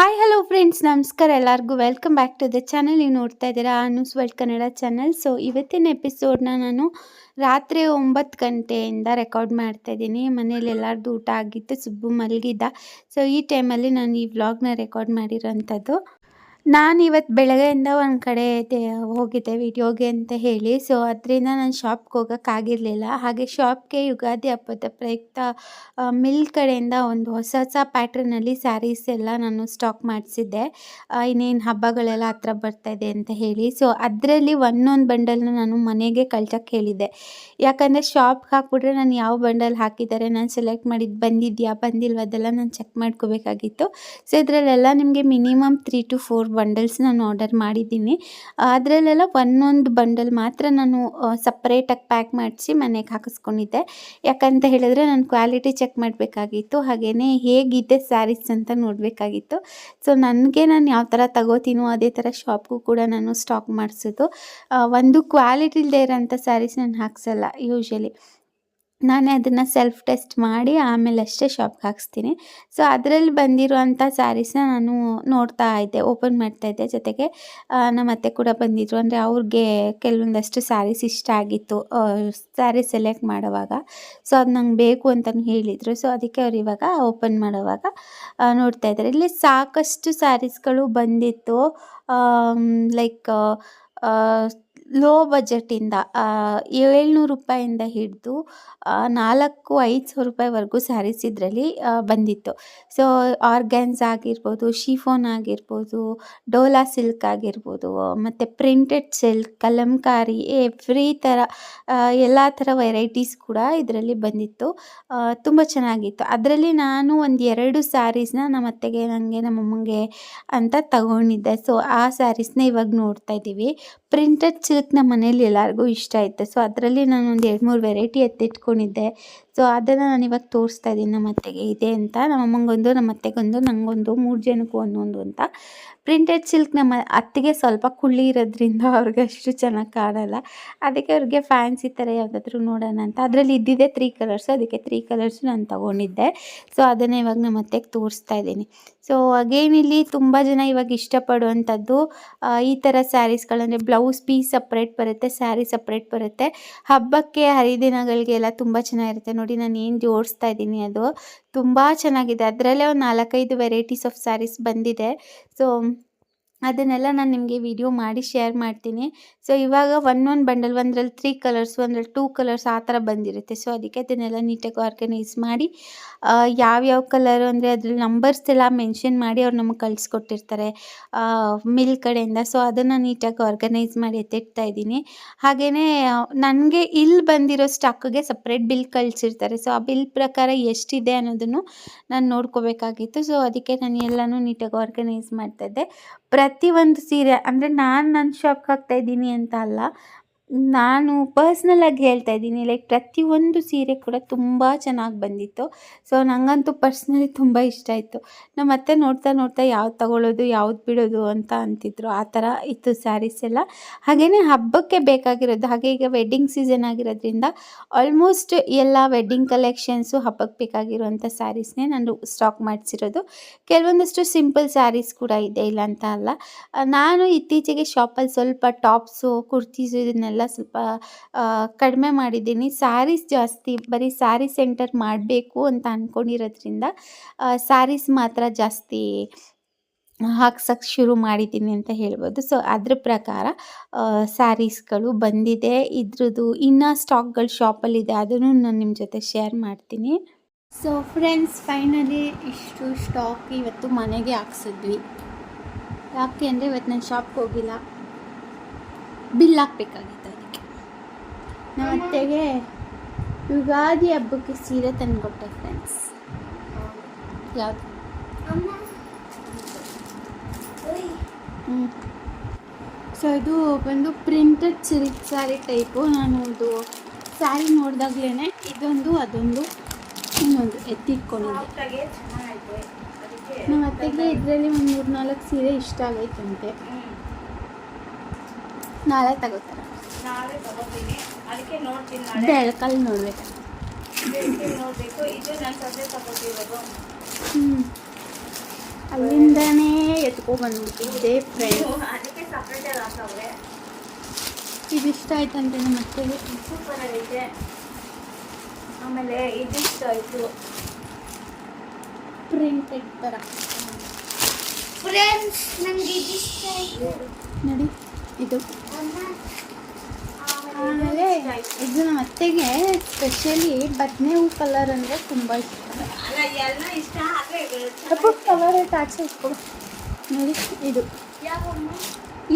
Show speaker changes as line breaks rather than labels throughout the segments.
Hi hello friends ನಮಸ್ಕಾರ ಎಲ್ಲರಿಗೂ. Welcome back to the channel ನೀವು ನೋಡ್ತಾ ಇದ್ದೀರಾ Anu's world Kannada channel so ಇವತ್ತಿನ ಎಪಿಸೋಡ್ನ ನಾನು ರಾತ್ರಿ ಒಂಬತ್ತು ಗಂಟೆಯಿಂದ ರೆಕಾರ್ಡ್ ಮಾಡ್ತಾ ಇದ್ದೀನಿ. ಮನೇಲಿ ಎಲ್ಲರದ್ದು ಊಟ ಆಗಿತ್ತು, ಸುಬ್ಬು ಮಲಗಿದ್ದ. ಸೊ ಈ ಟೈಮಲ್ಲಿ ನಾನು ಈ ವ್ಲಾಗ್ನ ರೆಕಾರ್ಡ್ ಮಾಡಿರೋಂಥದ್ದು. ನಾನು ಇವತ್ತು ಬೆಳಗ್ಗೆಯಿಂದ ಒಂದು ಕಡೆ ತೆ- ಹೋಗಿದ್ದೆ ವಿಡಿಯೋಗೆ ಅಂತ ಹೇಳಿ. ಸೊ ಅದರಿಂದ ನಾನು ಶಾಪ್ಗೆ ಹೋಗೋಕ್ಕಾಗಿರಲಿಲ್ಲ ಹಾಗೆ ಶಾಪ್ಗೆ ಯುಗಾದಿ ಹಬ್ಬದ ಪ್ರಯುಕ್ತ ಮಿಲ್ ಕಡೆಯಿಂದ ಒಂದು ಹೊಸ ಹೊಸ ಪ್ಯಾಟ್ರನಲ್ಲಿ ಸ್ಯಾರೀಸ್ ಎಲ್ಲ ನಾನು ಸ್ಟಾಕ್ ಮಾಡಿಸಿದ್ದೆ. ಇನ್ನೇನು ಹಬ್ಬಗಳೆಲ್ಲ ಹತ್ರ ಬರ್ತಾ ಇದೆ ಅಂತ ಹೇಳಿ. ಸೊ ಅದರಲ್ಲಿ ಒಂದೊಂದು ಬಂಡಲ್ನ ನಾನು ಮನೆಗೆ ಕಳ್ಸೋಕ್ಕೆ ಹೇಳಿದ್ದೆ. ಯಾಕಂದರೆ ಶಾಪ್ಗೆ ಹಾಕ್ಬಿಟ್ರೆ ನಾನು ಯಾವ ಬಂಡಲ್ ಹಾಕಿದ್ದಾರೆ, ನಾನು ಸೆಲೆಕ್ಟ್ ಮಾಡಿದ್ದು ಬಂದಿದೆಯಾ ಬಂದಿಲ್ವ ಅದೆಲ್ಲ ನಾನು ಚೆಕ್ ಮಾಡ್ಕೋಬೇಕಾಗಿತ್ತು. ಸೊ ಇದರಲ್ಲೆಲ್ಲ ನಿಮಗೆ minimum three to four bundles ನಾನು ಆರ್ಡರ್ ಮಾಡಿದ್ದೀನಿ. ಅದರಲ್ಲೆಲ್ಲ ಒಂದೊಂದು ಬಂಡಲ್ ಮಾತ್ರ ನಾನು ಸಪ್ರೇಟಾಗಿ ಪ್ಯಾಕ್ ಮಾಡಿಸಿ ಮನೆಗೆ ಹಾಕಿಸ್ಕೊಂಡಿದ್ದೆ. ಯಾಕಂತ ಹೇಳಿದ್ರೆ ನಾನು ಕ್ವಾಲಿಟಿ ಚೆಕ್ ಮಾಡಬೇಕಾಗಿತ್ತು. ಹಾಗೆಯೇ ಹೇಗಿದೆ ಸ್ಯಾರೀಸ್ ಅಂತ ನೋಡಬೇಕಾಗಿತ್ತು. ಸೊ ನನಗೆ ನಾನು ಯಾವ ಥರ ತಗೋತೀನೋ ಅದೇ ಥರ ಶಾಪ್ಗೂ ಕೂಡ ನಾನು ಸ್ಟಾಕ್ ಮಾಡಿಸೋದು ಒಂದು ಕ್ವಾಲಿಟಿ ಇಲ್ಲದೇ ಇರೋಂಥ ಸ್ಯಾರೀಸ್ ನಾನು ಹಾಕ್ಸಲ್ಲ ಯೂಶ್ವಲಿ ನಾನೇ ಅದನ್ನು ಸೆಲ್ಫ್ ಟೆಸ್ಟ್ ಮಾಡಿ ಆಮೇಲೆ ಅಷ್ಟೇ ಶಾಪ್ಗೆ ಹಾಕಿಸ್ತೀನಿ. ಸೊ ಅದರಲ್ಲಿ ಬಂದಿರುವಂಥ ಸ್ಯಾರೀಸ್ನ ನಾನು ನೋಡ್ತಾ ಇದ್ದೆ ಓಪನ್ ಮಾಡ್ತಾ ಇದ್ದೆ. ಜೊತೆಗೆ ನಮ್ಮ ಅತ್ತೆ ಕೂಡ ಬಂದಿದ್ರು. ಅಂದರೆ ಅವ್ರಿಗೆ ಕೆಲವೊಂದಷ್ಟು ಸ್ಯಾರೀಸ್ ಇಷ್ಟ ಆಗಿತ್ತು ಸ್ಯಾರಿ ಸೆಲೆಕ್ಟ್ ಮಾಡುವಾಗ. ಸೊ ಅದು ನಂಗೆ ಬೇಕು ಅಂತಲೂ ಹೇಳಿದರು. ಸೊ ಅದಕ್ಕೆ ಅವ್ರು ಇವಾಗ ಓಪನ್ ಮಾಡುವಾಗ ನೋಡ್ತಾ ಇದ್ದಾರೆ. ಇಲ್ಲಿ ಸಾಕಷ್ಟು ಸ್ಯಾರೀಸ್ಗಳು ಬಂದಿತ್ತು. ಲೈಕ್ ಲೋ ಬಜೆಟಿಂದ ಏಳ್ನೂರು ರೂಪಾಯಿಂದ ಹಿಡಿದು ನಾಲ್ಕು, ಐದು ಸಾವಿರ ರೂಪಾಯಿವರೆಗೂ ಸ್ಯಾರೀಸ್ ಇದರಲ್ಲಿ ಬಂದಿತ್ತು. ಸೊ ಆರ್ಗ್ಯಾನ್ಸ್ ಆಗಿರ್ಬೋದು ಶಿಫೋನ್ ಆಗಿರ್ಬೋದು ಡೋಲಾ ಸಿಲ್ಕ್ ಆಗಿರ್ಬೋದು, ಮತ್ತು ಪ್ರಿಂಟೆಡ್ ಸಿಲ್ಕ್ ಕಲಂಕಾರಿ ಎವ್ರಿ ಥರ ಎಲ್ಲ ಥರ ವೆರೈಟೀಸ್ ಕೂಡ ಇದರಲ್ಲಿ ಬಂದಿತ್ತು. ತುಂಬ ಚೆನ್ನಾಗಿತ್ತು. ಅದರಲ್ಲಿ ನಾನು ಒಂದು ಎರಡು ಸ್ಯಾರೀಸ್ನ ನಮ್ಮ ಅತ್ತೆಗೆ ನನಗೆ ನಮ್ಮ ಅಮ್ಮಂಗೆ ಅಂತ ತಗೊಂಡಿದ್ದೆ. ಸೊ ಆ ಸ್ಯಾರೀಸ್ನ ಇವಾಗ ನೋಡ್ತಾ ಇದ್ದೀವಿ. ಪ್ರಿಂಟೆಡ್ ಸಿಲ್ಕ್ ನಮ್ಮ ಮನೇಲಿ ಎಲ್ಲರಿಗೂ ಇಷ್ಟ ಆಯಿತು. ಸೊ ಅದರಲ್ಲಿ ನಾನು ಒಂದು ಎರಡು ಮೂರು ವೆರೈಟಿ ಎತ್ತಿಟ್ಕೊಂಡಿದ್ದೆ. ಸೊ ಅದನ್ನು ನಾನು ಇವಾಗ ತೋರಿಸ್ತಾ ಇದ್ದೀನಿ ನಮ್ಮ ಅತ್ತೆಗೆ. ಇದೆ ಅಂತ. ನಮ್ಮ ಅಮ್ಮಂಗೊಂದು, ನಮ್ಮ ಅತ್ತೆಗೊಂದು ನನಗೊಂದು ಮೂರು ಜನಕ್ಕೂ ಒಂದೊಂದು ಅಂತ. ಪ್ರಿಂಟೆಡ್ ಸಿಲ್ಕ್ ನಮ್ಮ ಅತ್ತೆಗೆ ಸ್ವಲ್ಪ ಕುಳ್ಳಿ ಇರೋದ್ರಿಂದ ಅವ್ರಿಗೆ ಅಷ್ಟು ಚೆನ್ನಾಗಿ ಕಾಣಲ್ಲ. ಅದಕ್ಕೆ ಅವ್ರಿಗೆ ಫ್ಯಾನ್ಸಿ ಥರ ಯಾವುದಾದ್ರೂ ನೋಡೋಣ ಅಂತ. ಅದರಲ್ಲಿ ಇದ್ದಿದೆ ತ್ರೀ ಕಲರ್ಸ್ ಅದಕ್ಕೆ ತ್ರೀ ಕಲರ್ಸ್ ನಾನು ತಗೊಂಡಿದ್ದೆ. ಸೊ ಅದನ್ನು ಇವಾಗ ನಮ್ಮ ಅತ್ತೆಗೆ ತೋರಿಸ್ತಾ ಇದ್ದೀನಿ. ಸೊ ಅಗೇನ್ ಇಲ್ಲಿ ತುಂಬ ಜನ ಇವಾಗ ಇಷ್ಟಪಡುವಂಥದ್ದು ಈ ಥರ ಸ್ಯಾರೀಸ್ಗಳಂದರೆ ಬ್ಲೌಸ್ ಪೀಸ್ ಸಪ್ರೇಟ್ ಬರುತ್ತೆ ಸ್ಯಾರಿ ಸಪ್ರೇಟ್ ಬರುತ್ತೆ. ಹಬ್ಬಕ್ಕೆ ಹರಿದಿನಗಳಿಗೆಲ್ಲ ತುಂಬ ಚೆನ್ನಾಗಿರುತ್ತೆ. ನೋಡಿ ನಾನು ಏನು ಜೋಡಿಸ್ತಾ ಇದ್ದೀನಿ ಅದು. ತುಂಬ ಚೆನ್ನಾಗಿದೆ. ಅದರಲ್ಲೇ ಒಂದು ನಾಲ್ಕೈದು ವೆರೈಟೀಸ್ ಆಫ್ ಸ್ಯಾರೀಸ್ ಬಂದಿದೆ. ಸೊ ಅದನ್ನೆಲ್ಲ ನಾನು ನಿಮಗೆ ವಿಡಿಯೋ ಮಾಡಿ ಶೇರ್ ಮಾಡ್ತೀನಿ. ಸೊ ಇವಾಗ ಒಂದೊಂದು ಬಂಡಲ್ ಒಂದ್ರಲ್ಲಿ ತ್ರೀ ಕಲರ್ಸ್ ಒಂದ್ರಲ್ಲಿ ಟೂ ಕಲರ್ಸ್ ಆ ಥರ ಬಂದಿರುತ್ತೆ. ಸೊ ಅದಕ್ಕೆ ಅದನ್ನೆಲ್ಲ ನೀಟಾಗಿ ಆರ್ಗನೈಸ್ ಮಾಡಿ ಯಾವ್ಯಾವ ಕಲರು ಅಂದರೆ ಅದ್ರಲ್ಲಿ ನಂಬರ್ಸ್ ಎಲ್ಲ ಮೆನ್ಷನ್ ಮಾಡಿ ಅವ್ರು ನಮಗೆ ಕಳಿಸ್ಕೊಟ್ಟಿರ್ತಾರೆ ಮಿಲ್ ಕಡೆಯಿಂದ. ಸೊ ಅದನ್ನು ನೀಟಾಗಿ ಆರ್ಗನೈಸ್ ಮಾಡಿ ಎತ್ತಿಡ್ತಾ ಇದ್ದೀನಿ. ಹಾಗೆಯೇ ನನಗೆ ಇಲ್ಲಿ ಬಂದಿರೋ ಸ್ಟಾಕ್ಗೆ ಸಪ್ರೇಟ್ ಬಿಲ್ ಕಳಿಸಿರ್ತಾರೆ. ಸೊ ಆ ಬಿಲ್ ಪ್ರಕಾರ ಎಷ್ಟಿದೆ ಅನ್ನೋದನ್ನು ನಾನು ನೋಡ್ಕೋಬೇಕಾಗಿತ್ತು. ಸೊ ಅದಕ್ಕೆ ನಾನು ಎಲ್ಲನೂ ನೀಟಾಗಿ ಆರ್ಗನೈಸ್ ಮಾಡ್ತಾ ಇದ್ದೆ. ಪ್ರತಿಯೊಂದು ಸೀರೆ ಅಂದರೆ ನಾನು ನನ್ನ ಶಾಪ್ಗೆ ಹಾಕ್ತಾ ಇದ್ದೀನಿ ಅಂತ ಅಲ್ಲ ನಾನು ಪರ್ಸ್ನಲಾಗಿ ಹೇಳ್ತಾ ಇದ್ದೀನಿ. ಲೈಕ್ ಪ್ರತಿಯೊಂದು ಸೀರೆ ಕೂಡ ತುಂಬ ಚೆನ್ನಾಗಿ ಬಂದಿತ್ತು. ಸೊ ನನಗಂತೂ ಪರ್ಸ್ನಲಿ ತುಂಬ ಇಷ್ಟ ಆಯಿತು. ನಮ್ಮ ಅತ್ತೆ ನೋಡ್ತಾ ನೋಡ್ತಾ ಯಾವ್ದು ತಗೊಳ್ಳೋದು ಯಾವ್ದು ಬಿಡೋದು ಅಂತ ಅಂತಿದ್ರು. ಆ ಥರ ಇತ್ತು ಸ್ಯಾರೀಸ್ ಎಲ್ಲ. ಹಾಗೆಯೇ ಹಬ್ಬಕ್ಕೆ ಬೇಕಾಗಿರೋದು, ಹಾಗೆ ಈಗ ವೆಡ್ಡಿಂಗ್ ಸೀಸನ್ ಆಗಿರೋದ್ರಿಂದ ಆಲ್ಮೋಸ್ಟ್ ಎಲ್ಲ ವೆಡ್ಡಿಂಗ್ ಕಲೆಕ್ಷನ್ಸು ಹಬ್ಬಕ್ಕೆ ಬೇಕಾಗಿರುವಂಥ ಸ್ಯಾರೀಸ್ನೇ ನಾನು ಸ್ಟಾಕ್ ಮಾಡಿಸಿರೋದು. ಕೆಲವೊಂದಷ್ಟು ಸಿಂಪಲ್ ಸ್ಯಾರೀಸ್ ಕೂಡ ಇದೆ ಇಲ್ಲ ಅಂತ ಅಲ್ಲ. ನಾನು ಇತ್ತೀಚೆಗೆ ಶಾಪಲ್ಲಿ ಸ್ವಲ್ಪ ಟಾಪ್ಸು ಕುರ್ತೀಸು ಇದನ್ನೆಲ್ಲ ಸ್ವಲ್ಪ ಕಡಿಮೆ ಮಾಡಿದ್ದೀನಿ. ಸ್ಯಾರೀಸ್ ಜಾಸ್ತಿ, ಬರೀ ಸ್ಯಾರಿ ಸೆಂಟರ್ ಮಾಡಬೇಕು ಅಂತ ಅಂದ್ಕೊಂಡಿರೋದ್ರಿಂದ ಸ್ಯಾರೀಸ್ ಮಾತ್ರ ಜಾಸ್ತಿ ಹಾಕ್ಸೋಕ್ಕೆ ಶುರು ಮಾಡಿದ್ದೀನಿ ಅಂತ ಹೇಳ್ಬೋದು. ಸೊ, ಅದ್ರ ಪ್ರಕಾರ ಸ್ಯಾರೀಸ್ಗಳು ಬಂದಿದೆ. ಇದ್ರದ್ದು ಇನ್ನೂ ಸ್ಟಾಕ್ಗಳು ಶಾಪಲ್ಲಿದೆ. ಅದನ್ನು ನಾನು ನಿಮ್ಮ ಜೊತೆ ಶೇರ್ ಮಾಡ್ತೀನಿ. ಸೊ, ಫ್ರೆಂಡ್ಸ್, ಫೈನಲಿ ಇಷ್ಟು ಸ್ಟಾಕ್ ಇವತ್ತು ಮನೆಗೆ ಹಾಕ್ಸಿದ್ವಿ. ಯಾಕೆ ಅಂದರೆ ಇವತ್ತು ನಾನು ಶಾಪ್ಗೆ ಹೋಗಿಲ್ಲ. ಬಿಲ್ ಹಾಕ್ಬೇಕಾಗಿತ್ತು. ನಮ್ಮ ಅತ್ತೆಗೆ ಯುಗಾದಿ ಹಬ್ಬಕ್ಕೆ ಸೀರೆ ತಂದುಕೊಟ್ಟೆ ಫ್ರೆಂಡ್ಸ್ ಯಾವುದು? ಹ್ಞೂ ಸೊ ಇದು ಬಂದು ಪ್ರಿಂಟೆಡ್ ಸಿಲ್ಕ್ ಸ್ಯಾರಿ ಟೈಪು ನಾನು ಒಂದು ಸ್ಯಾರಿ ನೋಡಿದಾಗ್ಲೇ ಇದೊಂದು ಅದೊಂದು ಇನ್ನೊಂದು ಎತ್ತಿಟ್ಕೊಂಡಿದ್ದೆ. ನಮ್ಮ ಅತ್ತೆಗೆ ಇದರಲ್ಲಿ ಒಂದು ಮೂರು ನಾಲ್ಕು ಸೀರೆ ಇಷ್ಟ ಆಗೈತಂತೆ. ನಾಳೆ ತಗೋತಾರೆ.
ನಾಳೆ ತಗೋತೀನಿ. ಅದಕ್ಕೆ ನೋಡ್ತೀನಿ ನಾಳೆ.
ಬೆಳಕಲ್ಲಿ ನೋಡ್ಬೇಕು.
ಬೆಳ್ತೀನಿ ನೋಡ್ಬೇಕು. ಇದು ನನ್ನ ಸೊಸೆ ತಗೋತಿರೋದು.
ಹ್ಞೂ ಅಲ್ಲಿಂದನೇ ಎತ್ಕೊಬಂದ್ಬಿಟ್ಟಿದ್ದೆ ಫ್ರೆಂಡ್
ಅದಕ್ಕೆ ಸಪ್ರೇಟ್ ಹಾಕವ್ರೆ
ಇದಿಷ್ಟ ಆಯ್ತಂತೆ ನಮ್ಮ ಮಕ್ಕಳಿಗೆ
ಸೂಪರ್ ಆಗೈತೆ ಆಮೇಲೆ ಇದಿಷ್ಟ ಆಯಿತು.
ಪ್ರಿಂಟೆಡ್ ಥರ
ಫ್ರೆಂಡ್ಸ್ ನನಗೆ ಇದಿಷ್ಟ ಆಯಿತು.
ನೋಡಿ ಇದು. ಆಮೇಲೆ ಇದು ನಮ್ಮ ಅತ್ತೆಗೆ ಸ್ಪೆಷಲಿ ಬದನೆ ಹೂ ಕಲರ್ ಅಂದರೆ ತುಂಬ ಇಷ್ಟ. ಕಲರ್ ಆಚೆ ಇಟ್ಕೊ. ನೋಡಿ, ಇದು.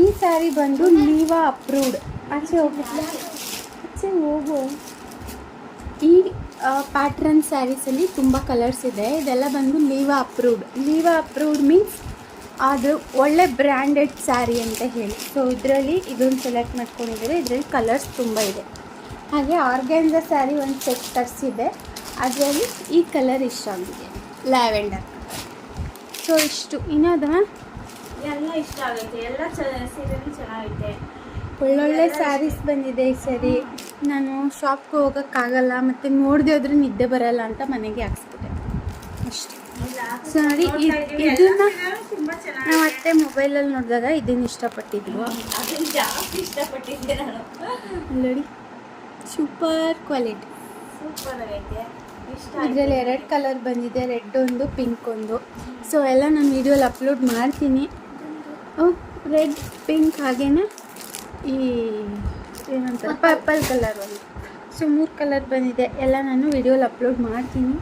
ಈ ಸ್ಯಾರಿ ಬಂದು ಲೀವಾ ಅಪ್ರೂವ್ಡ್ ಆಚೆ ಹೋಗಿ. ಆಚೆ ಹೋಗು. ಈ ಪ್ಯಾಟ್ರನ್ ಸ್ಯಾರೀಸಲ್ಲಿ ತುಂಬ ಕಲರ್ಸ್ ಇದೆ. ಇದೆಲ್ಲ ಬಂದು Liva approved Liva approved means ಅದು ಒಳ್ಳೆ ಬ್ರ್ಯಾಂಡೆಡ್ ಸ್ಯಾರಿ ಅಂತ ಹೇಳಿ. ಸೊ ಇದರಲ್ಲಿ ಇದೊಂದು ಸೆಲೆಕ್ಟ್ ಮಾಡ್ಕೊಂಡಿದ್ದಾರೆ ಇದರಲ್ಲಿ ಕಲರ್ಸ್ ತುಂಬ ಇದೆ. ಹಾಗೆ ಆರ್ಗ್ಯಾನ್ಸ ಸ್ಯಾರಿ ಒಂದು ಸೆಟ್ ತರಿಸಿದೆ ಅದರಲ್ಲಿ ಈ ಕಲರ್ ಇಷ್ಟ ಆಗಿದೆ. ಲ್ಯಾವೆಂಡರ್ ಸೊ ಇಷ್ಟು. ಇನ್ನದ
ಎಲ್ಲ ಇಷ್ಟ ಆಗುತ್ತೆ ಎಲ್ಲ ಸೀರೆನೂ ಚೆನ್ನಾಗಿದೆ
ಒಳ್ಳೊಳ್ಳೆ ಸ್ಯಾರೀಸ್ ಬಂದಿದೆ ಈ ಸರಿ ನಾನು ಶಾಪ್ಗೆ ಹೋಗೋಕ್ಕಾಗಲ್ಲ. ಮತ್ತು ನೋಡದೆ ಹೋದ್ರೆ ನಿದ್ದೆ ಬರಲ್ಲ ಅಂತ ಮನೆಗೆ ಹಾಕ್ಸ್ಬಿಟ್ಟೆ. ಅಷ್ಟೇ. ಸೊ ನೋಡಿ ಇದ್- ಇದನ್ನ ನಾವು
ಮೊಬೈಲ್
ಅತ್ತೆ ಮೊಬೈಲಲ್ಲಿ ನೋಡಿದಾಗ ಇದನ್ನ ಇಷ್ಟಪಟ್ಟಿದ್ವು.
ಜಾಸ್ತಿ ಇಷ್ಟಪಟ್ಟಿದ್ದೆ ನಾನು.
ನೋಡಿ ಸೂಪರ್ ಕ್ವಾಲಿಟಿ
ಸೂಪರ್ ಆಗೈತೆ.
ಇದರಲ್ಲಿ ಎರಡು ಕಲರ್ ಬಂದಿದೆ ರೆಡ್ ಒಂದು ಪಿಂಕ್ ಒಂದು. ಸೊ ಎಲ್ಲ ನಾನು ವೀಡಿಯೋಲಿ ಅಪ್ಲೋಡ್ ಮಾಡ್ತೀನಿ. ರೆಡ್ ಪಿಂಕ್ ಹಾಗೇನೆ ಈ ಏನಂತಾರೆ ಪರ್ಪಲ್ ಕಲರ್ ಒಂದು. ಸೊ ಮೂರು ಕಲರ್ ಬಂದಿದೆ. ಎಲ್ಲ ನಾನು ವೀಡಿಯೋಲಿ ಅಪ್ಲೋಡ್ ಮಾಡ್ತೀನಿ.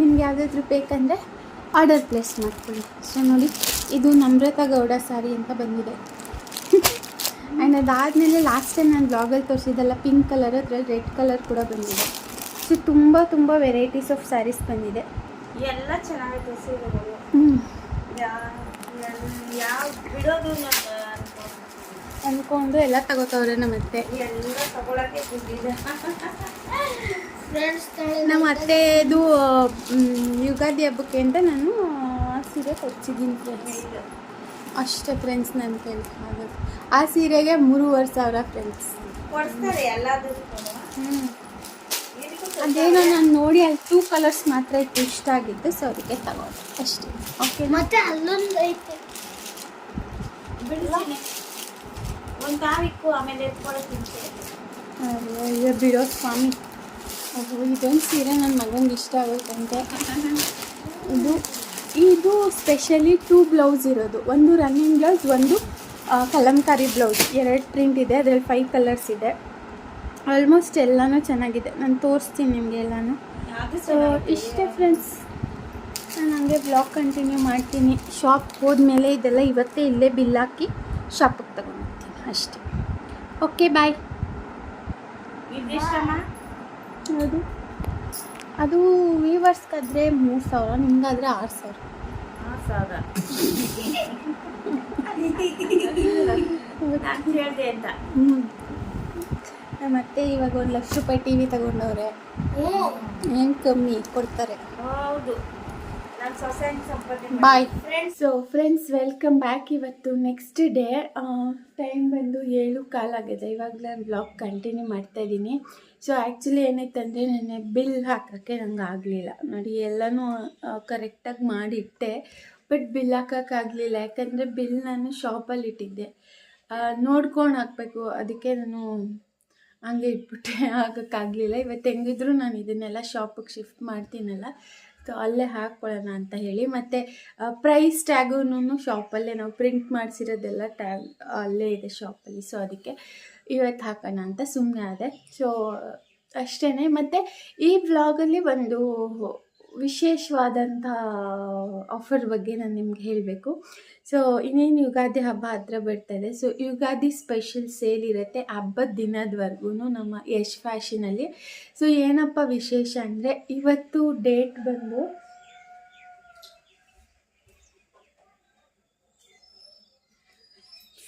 ನಿಮ್ಗೆ ಯಾವುದಾದ್ರೂ ಬೇಕಂದರೆ ಆರ್ಡರ್ ಪ್ಲೇಸ್ ಮಾಡ್ಕೊಳ್ಳಿ. ಸೊ ನೋಡಿ ಇದು ನಮ್ರತಾ ಗೌಡ ಸಾರಿ ಅಂತ ಬಂದಿದೆ. ಆ್ಯಂಡ್ ಅದಾದಮೇಲೆ ಲಾಸ್ಟ್ ಟೈಮ್ ನಾನು ಬ್ಲಾಗಲ್ಲಿ ತೋರಿಸಿದ್ದೆಲ್ಲ ಪಿಂಕ್ ಕಲರ್ ಅದರಲ್ಲಿ ರೆಡ್ ಕಲರ್ ಕೂಡ ಬಂದಿದೆ. ಸೊ ತುಂಬ ತುಂಬ ವೆರೈಟೀಸ್ ಆಫ್ ಸ್ಯಾರೀಸ್ ಬಂದಿದೆ.
ಎಲ್ಲ ಚೆನ್ನಾಗೈತೆ
ಅಂದ್ಕೊಂಡು ಎಲ್ಲ ತಗೋತವ್ರೆ ನಮ್ಮತ್ತೆ.
ಎಲ್ಲ ತಗೊಳಕ್ಕೆ
ನಮ್ಮ ಅತ್ತೆದು ಯುಗಾದಿ ಹಬ್ಬಕ್ಕೆ ಅಂತ ನಾನು ಆ ಸೀರೆ ಕೊಚ್ಚಿದ್ದೀನಿ ಫ್ರೆಂಡ್ಸ್ ಅಷ್ಟೇ ಫ್ರೆಂಡ್ಸ್ ನನ್ನ ಕೇಳಿ ಆಗೋದು ಆ ಸೀರೆಗೆ ಮೂರುವರೆ ಸಾವಿರ ಫ್ರೆಂಡ್ಸ್ ಹ್ಞೂ ಅದೇನೋ ನಾನು ನೋಡಿ ಅಲ್ಲಿ ಟೂ ಕಲರ್ಸ್ ಮಾತ್ರ ಇತ್ತು ಇಷ್ಟ ಆಗಿದ್ದು ಸೊ ಅದಕ್ಕೆ ತಗೊಂಡೆ. ಅಷ್ಟೇ. ಓಕೆ
ಮತ್ತೆ ಅಲ್ಲೊಂದು ಐತೆ. ಒಂದು ತಾರೀಕು ಆಮೇಲೆ
ಬಿಡೋ ಸ್ವಾಮಿ. ಅದು ಇದೊಂದು ಸೀರೆ ನನ್ನ ಮಗನಿಗೆ ಇಷ್ಟ ಆಗುತ್ತಂತೆ ಇದು ಇದು ಸ್ಪೆಷಲಿ ಟೂ ಬ್ಲೌಸ್ ಇರೋದು. ಒಂದು ರನ್ನಿಂಗ್ ಬ್ಲೌಸ್ ಒಂದು ಕಲಂಕಾರಿ ಬ್ಲೌಸ್ ಎರಡು ಪ್ರಿಂಟ್ ಇದೆ ಅದರಲ್ಲಿ ಫೈವ್ ಕಲರ್ಸ್ ಇದೆ. ಆಲ್ಮೋಸ್ಟ್ ಎಲ್ಲನೂ ಚೆನ್ನಾಗಿದೆ. ನಾನು ತೋರಿಸ್ತೀನಿ ನಿಮಗೆ ಎಲ್ಲನೂ. ಸೊ ಇಷ್ಟೇ ಫ್ರೆಂಡ್ಸ್ ನಾನು ಹಂಗೆ ಬ್ಲಾಗ್ ಕಂಟಿನ್ಯೂ ಮಾಡ್ತೀನಿ. ಶಾಪ್ ಹೋದ್ಮೇಲೆ ಇದೆಲ್ಲ ಇವತ್ತೇ ಇಲ್ಲೇ ಬಿಲ್ ಹಾಕಿ ಶಾಪಿಗೆ ತಗೊಂಡ್ಬರ್ತೀನಿ ಅಷ್ಟೇ. ಓಕೆ ಬಾಯ್ ಹೌದು ಅದು? ವೀವರ್ಸ್ಗಾದ್ರೆ ಮೂರು ಸಾವಿರ ನಿಮ್ಗಾದ್ರೆ ಆರು ಸಾವಿರ.
ಆರು ಸಾವಿರ. ಹೇಳಿದೆ ಅಂತ.
ಹ್ಞೂ ಮತ್ತೆ ಇವಾಗ ಒಂದು ಲಕ್ಷ ರೂಪಾಯಿ ಟಿ ವಿ ತಗೊಂಡವ್ರೆ. ಏನು ಕಮ್ಮಿ ಕೊಡ್ತಾರೆ?
ಹೌದು.
Bye
friends
friends welcome back ಇವತ್ತು. ನೆಕ್ಸ್ಟ್ ಡೇ ಟೈಮ್ ಬಂದು ಏಳು ಕಾಲಾಗಿದೆ ಇವಾಗ ನಾನು ಬ್ಲಾಗ್ ಕಂಟಿನ್ಯೂ ಮಾಡ್ತಾ ಇದ್ದೀನಿ. ಸೊ ಆ್ಯಕ್ಚುಲಿ ಏನಾಯ್ತಂದರೆ ನೆನ್ನೆ ಬಿಲ್ ಹಾಕೋಕ್ಕೆ ನಂಗೆ ಆಗಲಿಲ್ಲ. ನೋಡಿ, ಎಲ್ಲನೂ ಕರೆಕ್ಟಾಗಿ ಮಾಡಿಟ್ಟೆ ಬಟ್ ಬಿಲ್ ಹಾಕೋಕ್ಕಾಗಲಿಲ್ಲ ಯಾಕಂದರೆ ಬಿಲ್ ನಾನು ಶಾಪಲ್ಲಿ ಇಟ್ಟಿದ್ದೆ. ನೋಡ್ಕೊಂಡು ಹಾಕಬೇಕು. ಅದಕ್ಕೆ ನಾನು ಹಂಗೆ ಇಟ್ಬಿಟ್ಟೆ. ಹಾಕೋಕ್ಕಾಗಲಿಲ್ಲ ಇವತ್ತು ಹೆಂಗಿದ್ರು ನಾನು ಇದನ್ನೆಲ್ಲ ಶಾಪಿಗೆ ಶಿಫ್ಟ್ ಮಾಡ್ತೀನಲ್ಲ ಸೊ ಅಲ್ಲೇ ಹಾಕ್ಕೊಳ್ಳೋಣ ಅಂತ ಹೇಳಿ. ಮತ್ತು ಪ್ರೈಸ್ ಟ್ಯಾಗೂ ಶಾಪಲ್ಲೇ ನಾವು ಪ್ರಿಂಟ್ ಮಾಡಿಸಿರೋದೆಲ್ಲ ಟ್ಯಾಗ್ ಅಲ್ಲೇ ಇದೆ ಶಾಪಲ್ಲಿ ಸೊ ಅದಕ್ಕೆ ಇವತ್ತು ಹಾಕೋಣ ಅಂತ ಸುಮ್ಮನೆ ಆದೆ. ಸೊ ಅಷ್ಟೇ ಮತ್ತು ಈ ವ್ಲಾಗಲ್ಲಿ ಒಂದು ವಿಶೇಷವಾದಂಥ ಆಫರ್ ಬಗ್ಗೆ ನಾನು ನಿಮ್ಗೆ ಹೇಳಬೇಕು. ಸೊ ಇನ್ನೇನು ಯುಗಾದಿ ಹಬ್ಬ ಹತ್ರ ಬರ್ತಾ ಇದೆ. ಸೊ ಯುಗಾದಿ ಸ್ಪೆಷಲ್ ಸೇಲ್ ಇರುತ್ತೆ ಹಬ್ಬದ ದಿನದವರೆಗೂ ನಮ್ಮ ಯಶ್ ಫ್ಯಾಷನಲ್ಲಿ ಸೊ ಏನಪ್ಪ ವಿಶೇಷ ಅಂದರೆ ಇವತ್ತು ಡೇಟ್ ಬಂದು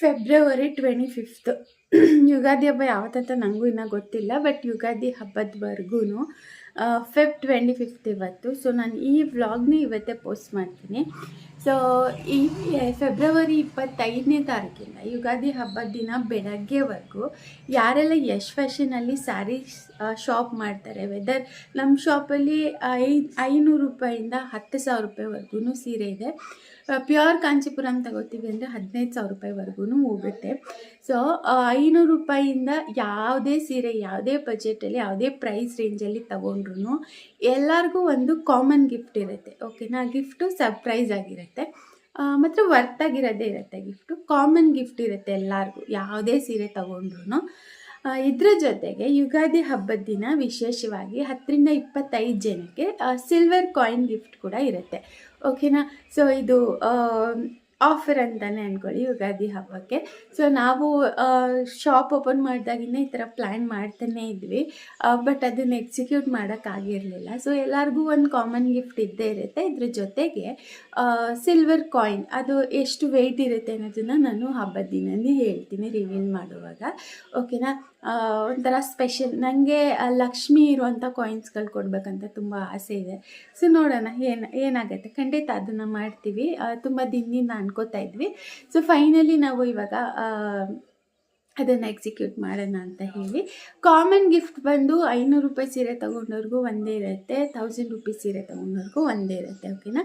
ಫೆಬ್ರವರಿ ಟ್ವೆಂಟಿ ಫಿಫ್ತ್ ಯುಗಾದಿ ಹಬ್ಬ ಯಾವತ್ತಂತ ನನಗೂ ಇನ್ನೂ ಗೊತ್ತಿಲ್ಲ ಬಟ್ ಯುಗಾದಿ ಹಬ್ಬದವರೆಗೂ ಫೆಬ್ ಟ್ವೆಂಟಿ ಫಿಫ್ತ್ ಇವತ್ತು. ಸೊ ನಾನು ಈ ವ್ಲಾಗ್ನ ಇವತ್ತೇ ಪೋಸ್ಟ್ ಮಾಡ್ತೀನಿ. ಸೊ ಈ ಫೆಬ್ರವರಿ ಇಪ್ಪತ್ತೈದನೇ ತಾರೀಕಿಂದ ಯುಗಾದಿ ಹಬ್ಬದ ದಿನ ಬೆಳಗ್ಗೆವರೆಗೂ ಯಾರೆಲ್ಲ ಯಶ್ ಫ್ಯಾಷನಲ್ಲಿ ಸ್ಯಾರಿ ಶಾಪ್ ಮಾಡ್ತಾರೆ ವೆದರ್ ನಮ್ಮ ಶಾಪಲ್ಲಿ ಐ ಐನೂರು ರೂಪಾಯಿಂದ ಹತ್ತು ಸಾವಿರ ರೂಪಾಯಿವರೆಗೂ ಸೀರೆ ಇದೆ. ಪ್ಯೂರ್ ಕಾಂಚೀಪುರಂ ತಗೋತೀವಿ ಅಂದರೆ ಹದಿನೈದು ಸಾವಿರ ರೂಪಾಯಿವರೆಗೂ ಹೋಗುತ್ತೆ. ಸೊ ಐನೂರು ರೂಪಾಯಿಯಿಂದ ಯಾವುದೇ ಸೀರೆ, ಯಾವುದೇ ಬಜೆಟಲ್ಲಿ ಯಾವುದೇ ಪ್ರೈಸ್ ರೇಂಜಲ್ಲಿ ತೊಗೊಂಡ್ರು ಎಲ್ಲರಿಗೂ ಒಂದು ಕಾಮನ್ ಗಿಫ್ಟ್ ಇರುತ್ತೆ. ಓಕೆನಾ ಗಿಫ್ಟು ಸರ್ಪ್ರೈಸ್ ಆಗಿರುತ್ತೆ. ಮತ್ತು ಮಾತ್ರ ವರ್ತ್ ಆಗಿರೋದೇ ಇರುತ್ತೆ ಗಿಫ್ಟು ಕಾಮನ್ ಗಿಫ್ಟ್ ಇರುತ್ತೆ ಎಲ್ಲರಿಗೂ. ಯಾವುದೇ ಸೀರೆ ತೊಗೊಂಡ್ರು ಇದ್ರ ಜೊತೆಗೆ ಯುಗಾದಿ ಹಬ್ಬದ ದಿನ ವಿಶೇಷವಾಗಿ ಹತ್ತರಿಂದ ಇಪ್ಪತ್ತೈದು ಜನಕ್ಕೆ ಸಿಲ್ವರ್ ಕಾಯಿನ್ ಗಿಫ್ಟ್ ಕೂಡ ಇರುತ್ತೆ. ಓಕೆನಾ ಸೊ ಇದು ಆಫರ್ ಅಂತಲೇ ಅಂದ್ಕೊಳ್ಳಿ ಯುಗಾದಿ ಹಬ್ಬಕ್ಕೆ. ಸೊ ನಾವು ಶಾಪ್ ಓಪನ್ ಮಾಡಿದಾಗಿಂದ ಈ ಥರ ಪ್ಲ್ಯಾನ್ ಮಾಡ್ತಾನೇ ಇದ್ವಿ. ಬಟ್ ಅದನ್ನು ಎಕ್ಸಿಕ್ಯೂಟ್ ಮಾಡೋಕ್ಕಾಗಿರಲಿಲ್ಲ ಸೊ ಎಲ್ಲರಿಗೂ ಒಂದು ಕಾಮನ್ ಗಿಫ್ಟ್ ಇದ್ದೇ ಇರುತ್ತೆ. ಇದ್ರ ಜೊತೆಗೆ ಸಿಲ್ವರ್ ಕಾಯಿನ್ ಅದು ಎಷ್ಟು ವೆಯ್ಟ್ ಇರುತ್ತೆ ಅನ್ನೋದನ್ನು ನಾನು ಹಬ್ಬದ ದಿನನೇ ಹೇಳ್ತೀನಿ ರಿವೀಲ್ ಮಾಡುವಾಗ. ಓಕೆನಾ ಒಂಥರ ಸ್ಪೆಷಲ್ ನನಗೆ ಲಕ್ಷ್ಮಿ ಇರುವಂಥ ಕಾಯಿನ್ಸ್ಗಳು ಕೊಡಬೇಕಂತ ತುಂಬ ಆಸೆ ಇದೆ. ಸೊ ನೋಡೋಣ ಏನು, ಏನಾಗುತ್ತೆ. ಖಂಡಿತ ಅದನ್ನು ಮಾಡ್ತೀವಿ. ತುಂಬ ದಿನದಿಂದ ಅನ್ಕೋತಾ ಇದ್ವಿ. ಸೊ ಫೈನಲಿ ನಾವು ಇವಾಗ ಅದನ್ನು ಎಕ್ಸಿಕ್ಯೂಟ್ ಮಾಡೋಣ ಅಂತ ಹೇಳಿ. ಕಾಮನ್ ಗಿಫ್ಟ್ ಬಂದು ಐನೂರು ರೂಪಾಯಿ ಸೀರೆ ತೊಗೊಂಡವ್ರಿಗೂ ಒಂದೇ ಇರುತ್ತೆ ತೌಸಂಡ್ ರುಪೀಸ್ ಸೀರೆ ತೊಗೊಂಡವ್ರಿಗೂ ಒಂದೇ ಇರುತ್ತೆ ಓಕೆನಾ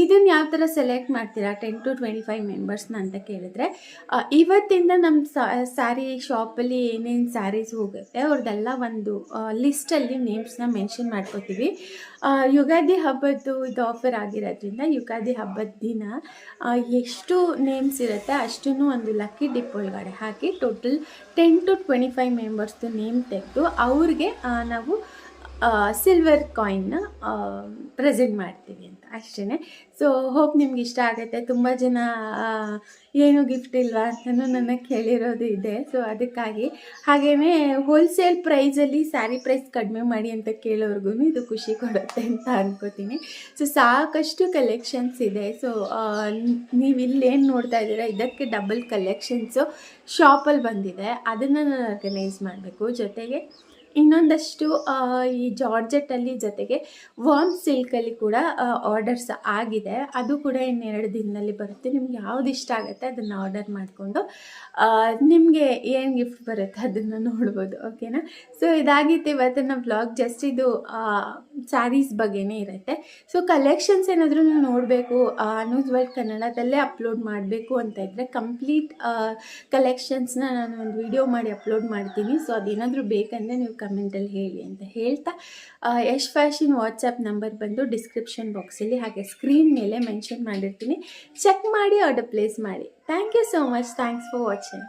ಇದನ್ನು ಯಾವ ಥರ ಸೆಲೆಕ್ಟ್ ಮಾಡ್ತೀರಾ? ಟೆನ್ ಟು ಟ್ವೆಂಟಿ ಫೈವ್ ಮೆಂಬರ್ಸ್ನ ಅಂತ ಕೇಳಿದ್ರೆ ಇವತ್ತಿಂದ ನಮ್ಮ ಸ್ಯಾರಿ ಶಾಪಲ್ಲಿ ಏನೇನು ಸ್ಯಾರೀಸ್ ಹೋಗುತ್ತೆ ಅವ್ರದ್ದೆಲ್ಲ ಒಂದು ಲಿಸ್ಟಲ್ಲಿ ನೇಮ್ಸ್ನ ಮೆನ್ಷನ್ ಮಾಡ್ಕೋತೀವಿ. ಯುಗಾದಿ ಹಬ್ಬದ್ದು ಇದು ಆಫರ್ ಆಗಿರೋದ್ರಿಂದ ಯುಗಾದಿ ಹಬ್ಬದ ದಿನ ಎಷ್ಟು ನೇಮ್ಸ್ ಇರುತ್ತೆ ಅಷ್ಟೂ ಒಂದು ಲಕ್ಕಿ ಡಿಪ್ ಒಳಗಡೆ ಹಾಕಿ total ten to twenty five ಮೆಂಬರ್ಸ್ದು name ತೆಗೆದು ಅವ್ರಿಗೆ ನಾವು ಸಿಲ್ವರ್ ಕಾಯಿನ್ನ ಪ್ರೆಸೆಂಟ್ ಮಾಡ್ತೀವಿ ಅಷ್ಟೇ ಸೊ ಹೋಪ್ ನಿಮ್ಗೆ ಇಷ್ಟ ಆಗುತ್ತೆ. ತುಂಬ ಜನ ಏನು ಗಿಫ್ಟ್ ಇಲ್ವಾ ಅಂತಲೂ ನನ್ನ ಕೇಳಿರೋದು ಇದೆ. ಸೊ ಅದಕ್ಕಾಗಿ ಹಾಗೇ ಹೋಲ್ಸೇಲ್ ಪ್ರೈಸಲ್ಲಿ ಸ್ಯಾರಿ ಪ್ರೈಸ್ ಕಡಿಮೆ ಮಾಡಿ ಅಂತ ಕೇಳೋರ್ಗು ಇದು ಖುಷಿ ಕೊಡುತ್ತೆ ಅಂತ ಅಂದ್ಕೋತೀನಿ ಸೊ ಸಾಕಷ್ಟು ಕಲೆಕ್ಷನ್ಸ್ ಇದೆ. ಸೊ ನೀವು ಇಲ್ಲೇನು ನೋಡ್ತಾ ಇದ್ದೀರಾ, ಇದಕ್ಕೆ ಡಬಲ್ ಕಲೆಕ್ಷನ್ಸು ಶಾಪಲ್ಲಿ ಬಂದಿದೆ. ಅದನ್ನು ನಾನು ಆರ್ಗನೈಸ್ ಮಾಡಬೇಕು. ಜೊತೆಗೆ ಇನ್ನೊಂದಷ್ಟು ಈ ಜಾರ್ಜೆಟಲ್ಲಿ ಜೊತೆಗೆ ವಾರ್ಮ್ ಸಿಲ್ಕಲ್ಲಿ ಕೂಡ ಆರ್ಡರ್ಸ್ ಆಗಿದೆ. ಅದು ಕೂಡ ಇನ್ನೆರಡು ದಿನದಲ್ಲಿ ಬರುತ್ತೆ. ನಿಮ್ಗೆ ಯಾವ್ದು ಇಷ್ಟ ಆಗುತ್ತೆ ಅದನ್ನು ಆರ್ಡರ್ ಮಾಡಿಕೊಂಡು ನಿಮಗೆ ಏನು ಗಿಫ್ಟ್ ಬರುತ್ತೆ ಅದನ್ನು ನೋಡ್ಬೋದು ಓಕೆನಾ ಸೊ ಇದಾಗಿತ್ತು ಇವತ್ತಿನ ಬ್ಲಾಗ್ ಜಸ್ಟ್ ಇದು ಸ್ಯಾರೀಸ್ ಬಗ್ಗೆನೇ ಇರುತ್ತೆ. ಸೊ ಕಲೆಕ್ಷನ್ಸ್ ಏನಾದರೂ ನೋಡಬೇಕು ನ್ಯೂಸ್ ವರ್ಲ್ಡ್ ಕನ್ನಡದಲ್ಲೇ ಅಪ್ಲೋಡ್ ಮಾಡಬೇಕು ಅಂತ ಇದ್ದರೆ ಕಂಪ್ಲೀಟ್ ಕಲೆಕ್ಷನ್ಸ್ನ ನಾನು ಒಂದು ವಿಡಿಯೋ ಮಾಡಿ ಅಪ್ಲೋಡ್ ಮಾಡ್ತೀನಿ. ಸೊ ಅದೇನಾದರೂ ಬೇಕಂದರೆ ನೀವು ಕಮೆಂಟಲ್ಲಿ ಹೇಳಿ ಅಂತ ಹೇಳ್ತಾ. ಯಶ್ ಫ್ಯಾಷನ್ ವಾಟ್ಸಪ್ ನಂಬರ್ ಬಂದು ಡಿಸ್ಕ್ರಿಪ್ಷನ್ ಬಾಕ್ಸಲ್ಲಿ ಹಾಗೆ ಸ್ಕ್ರೀನ್ ಮೇಲೆ ಮೆನ್ಷನ್ ಮಾಡಿರ್ತೀನಿ. ಚೆಕ್ ಮಾಡಿ ಆರ್ಡರ್ ಪ್ಲೇಸ್ ಮಾಡಿ. Thank you so much thanks for watching